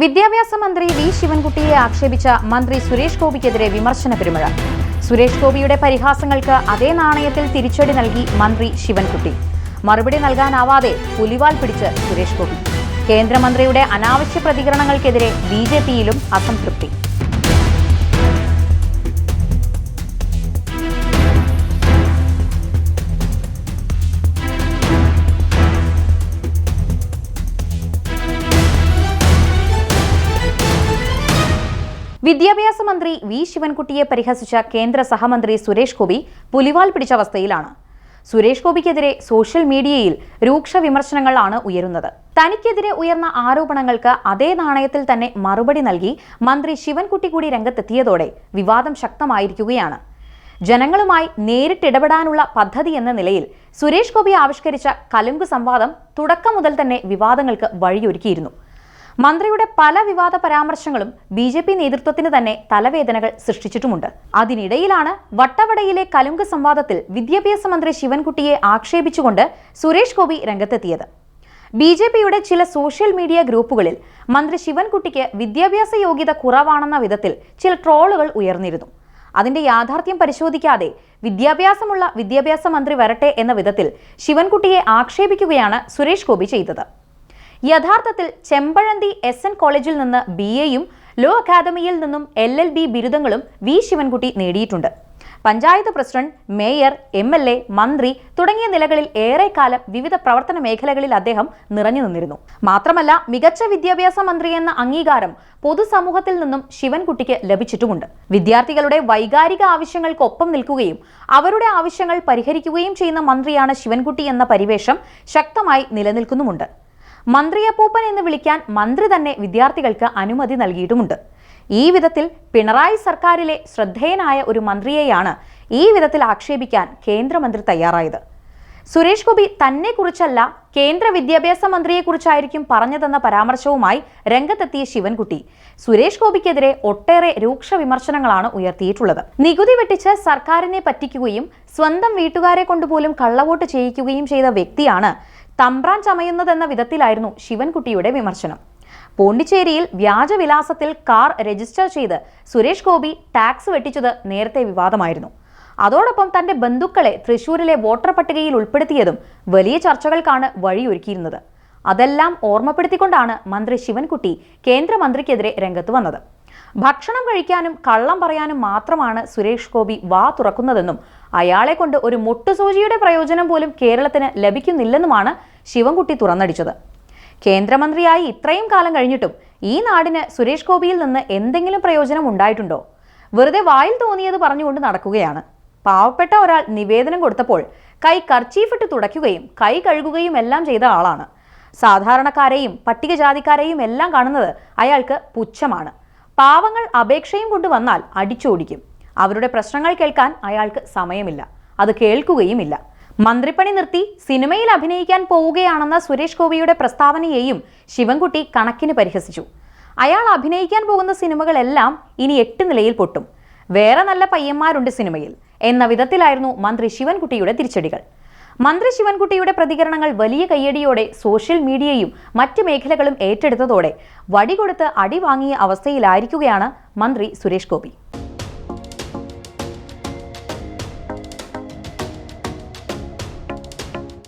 വിദ്യാഭ്യാസ മന്ത്രി വി ശിവൻകുട്ടിയെ ആക്ഷേപിച്ച മന്ത്രി സുരേഷ് ഗോപിക്കെതിരെ വിമർശന പെരുമഴ. സുരേഷ് ഗോപിയുടെ പരിഹാസങ്ങൾക്ക് അതേ നാണയത്തിൽ തിരിച്ചടി നൽകി മന്ത്രി ശിവൻകുട്ടി. മറുപടി നൽകാനാവാതെ പുലിവാൽ പിടിച്ച് സുരേഷ് ഗോപി. കേന്ദ്രമന്ത്രിയുടെ അനാവശ്യ പ്രതികരണങ്ങൾക്കെതിരെ ബി ജെ പിയിലും അസംതൃപ്തി. വിദ്യാഭ്യാസ മന്ത്രി വി ശിവൻകുട്ടിയെ പരിഹസിച്ച കേന്ദ്ര സഹമന്ത്രി സുരേഷ് ഗോപി പുലിവാൽ പിടിച്ച അവസ്ഥയിലാണ്. സുരേഷ് ഗോപിക്കെതിരെ സോഷ്യൽ മീഡിയയിൽ രൂക്ഷ വിമർശനങ്ങളാണ് ഉയരുന്നത്. തനിക്കെതിരെ ഉയർന്ന ആരോപണങ്ങൾക്ക് അതേ നാണയത്തിൽ തന്നെ മറുപടി നൽകി മന്ത്രി ശിവൻകുട്ടി കൂടി രംഗത്തെത്തിയതോടെ വിവാദം ശക്തമായിരിക്കുകയാണ്. ജനങ്ങളുമായി നേരിട്ടിടപെടാനുള്ള പദ്ധതി എന്ന നിലയിൽ സുരേഷ് ഗോപി ആവിഷ്കരിച്ച കലുങ്ക് സംവാദം തുടക്കം മുതൽ തന്നെ വിവാദങ്ങൾക്ക് വഴിയൊരുക്കിയിരുന്നു. മന്ത്രിയുടെ പല വിവാദ പരാമർശങ്ങളും ബി ജെ പി നേതൃത്വത്തിന് തന്നെ തലവേദനകൾ സൃഷ്ടിച്ചിട്ടുമുണ്ട്. അതിനിടയിലാണ് വട്ടവടയിലെ കലുങ്ക് സംവാദത്തിൽ വിദ്യാഭ്യാസ മന്ത്രി ശിവൻകുട്ടിയെ ആക്ഷേപിച്ചുകൊണ്ട് സുരേഷ് ഗോപി രംഗത്തെത്തിയത്. ബി ജെ പിയുടെ ചില സോഷ്യൽ മീഡിയ ഗ്രൂപ്പുകളിൽ മന്ത്രി ശിവൻകുട്ടിക്ക് വിദ്യാഭ്യാസ യോഗ്യത കുറവാണെന്ന വിധത്തിൽ ചില ട്രോളുകൾ ഉയർന്നിരുന്നു. അതിന്റെ യാഥാർത്ഥ്യം പരിശോധിക്കാതെ വിദ്യാഭ്യാസമുള്ള വിദ്യാഭ്യാസ മന്ത്രി വരട്ടെ എന്ന വിധത്തിൽ ശിവൻകുട്ടിയെ ആക്ഷേപിക്കുകയാണ് സുരേഷ് ഗോപി ചെയ്തത്. യഥാർത്ഥത്തിൽ ചെമ്പഴന്തി എസ് എൻ കോളേജിൽ നിന്ന് ബി എയും ലോ അക്കാദമിയിൽ നിന്നും എൽ എൽ ബി ബിരുദങ്ങളും വി ശിവൻകുട്ടി നേടിയിട്ടുണ്ട്. Panchayat president mayor M L A മന്ത്രി തുടങ്ങിയ നിലകളിൽ ഏറെക്കാലം വിവിധ പ്രവർത്തന മേഖലകളിൽ അദ്ദേഹം നിറഞ്ഞു നിന്നിരുന്നു. മാത്രമല്ല മികച്ച വിദ്യാഭ്യാസ മന്ത്രി എന്ന അംഗീകാരം പൊതുസമൂഹത്തിൽ നിന്നും ശിവൻകുട്ടിക്ക് ലഭിച്ചിട്ടുമുണ്ട്. വിദ്യാർത്ഥികളുടെ വൈകാരിക ആവശ്യങ്ങൾക്കൊപ്പം നിൽക്കുകയും അവരുടെ ആവശ്യങ്ങൾ പരിഹരിക്കുകയും ചെയ്യുന്ന മന്ത്രിയാണ് ശിവൻകുട്ടി എന്ന പരിവേഷം ശക്തമായി നിലനിൽക്കുന്നുമുണ്ട്. മന്ത്രിയപ്പൂപ്പൻ എന്ന് വിളിക്കാൻ മന്ത്രി തന്നെ വിദ്യാർത്ഥികൾക്ക് അനുമതി നൽകിയിട്ടുമുണ്ട്. ഈ വിധത്തിൽ പിണറായി സർക്കാരിലെ ശ്രദ്ധേയനായ ഒരു മന്ത്രിയെയാണ് ഈ വിധത്തിൽ ആക്ഷേപിക്കാൻ കേന്ദ്രമന്ത്രി തയ്യാറായത്. സുരേഷ് ഗോപി തന്നെ കുറിച്ചല്ല കേന്ദ്ര വിദ്യാഭ്യാസ മന്ത്രിയെക്കുറിച്ചായിരിക്കും പറഞ്ഞതെന്ന പരാമർശവുമായി രംഗത്തെത്തിയ ശിവൻകുട്ടി സുരേഷ് ഗോപിക്കെതിരെ ഒട്ടേറെ രൂക്ഷ വിമർശനങ്ങളാണ് ഉയർത്തിയിട്ടുള്ളത്. നികുതി വെട്ടിച്ച് സർക്കാരിനെ പറ്റിക്കുകയും സ്വന്തം വീട്ടുകാരെ കൊണ്ടുപോലും കള്ളവോട്ട് ചെയ്യിക്കുകയും ചെയ്ത വ്യക്തിയാണ് തമ്പ്രാൻ ചമയുന്നതെന്ന വിധത്തിലായിരുന്നു ശിവൻകുട്ടിയുടെ വിമർശനം. പോണ്ടിച്ചേരിയിൽ വ്യാജവിലാസത്തിൽ കാർ രജിസ്റ്റർ ചെയ്ത് സുരേഷ് ഗോപി ടാക്സ് വെട്ടിച്ചത് നേരത്തെ വിവാദമായിരുന്നു. അതോടൊപ്പം തന്റെ ബന്ധുക്കളെ തൃശൂരിലെ വോട്ടർ പട്ടികയിൽ ഉൾപ്പെടുത്തിയതും വലിയ ചർച്ചകൾക്കാണ് വഴിയൊരുക്കിയിരുന്നത്. അതെല്ലാം ഓർമ്മപ്പെടുത്തിക്കൊണ്ടാണ് മന്ത്രി ശിവൻകുട്ടി കേന്ദ്രമന്ത്രിക്കെതിരെ രംഗത്ത് വന്നത്. ഭക്ഷണം കഴിക്കാനും കള്ളം പറയാനും മാത്രമാണ് സുരേഷ് ഗോപി വാ തുറക്കുന്നതെന്നും അയാളെ കൊണ്ട് ഒരു മുട്ടുസൂചിയുടെ പ്രയോജനം പോലും കേരളത്തിന് ലഭിക്കുന്നില്ലെന്നുമാണ് ശിവൻകുട്ടി തുറന്നടിച്ചത്. കേന്ദ്രമന്ത്രിയായി ഇത്രയും കാലം കഴിഞ്ഞിട്ടും ഈ നാടിന് സുരേഷ് ഗോപിയിൽ നിന്ന് എന്തെങ്കിലും പ്രയോജനം ഉണ്ടായിട്ടുണ്ടോ? വെറുതെ വായിൽ തോന്നിയത് പറഞ്ഞുകൊണ്ട് നടക്കുകയാണ്. പാവപ്പെട്ട ഒരാൾ നിവേദനം കൊടുത്തപ്പോൾ കൈ കർച്ചീഫിട്ട് തുടയ്ക്കുകയും കൈ കഴുകുകയും എല്ലാം ചെയ്ത ആളാണ്. സാധാരണക്കാരെയും പട്ടികജാതിക്കാരെയും എല്ലാം കാണുന്നത് അയാൾക്ക് പുച്ഛമാണ്. പാവങ്ങൾ അപേക്ഷയും കൊണ്ടുവന്നാൽ അടിച്ചോടിക്കും. അവരുടെ പ്രശ്നങ്ങൾ കേൾക്കാൻ അയാൾക്ക് സമയമില്ല. അത് കേൾക്കുകയുമില്ല. മന്ത്രിപ്പണി നിർത്തി സിനിമയിൽ അഭിനയിക്കാൻ പോവുകയാണെന്ന സുരേഷ് ഗോപിയുടെ പ്രസ്താവനയെയും ശിവൻകുട്ടി കണക്കിന് പരിഹസിച്ചു. അയാൾ അഭിനയിക്കാൻ പോകുന്ന സിനിമകളെല്ലാം ഇനി എട്ട് നിലയിൽ പൊട്ടും. വേറെ നല്ല പയ്യന്മാരുണ്ട് സിനിമയിൽ. എന്ന വിധത്തിലായിരുന്നു മന്ത്രി ശിവൻകുട്ടിയുടെ തിരിച്ചടികൾ. മന്ത്രി ശിവൻകുട്ടിയുടെ പ്രതികരണങ്ങൾ വലിയ കയ്യടിയോടെ സോഷ്യൽ മീഡിയയും മറ്റ് മേഖലകളും ഏറ്റെടുത്തതോടെ വടികൊടുത്ത് അടി വാങ്ങിയ അവസ്ഥയിലായിരിക്കുകയാണ് മന്ത്രി സുരേഷ് ഗോപി.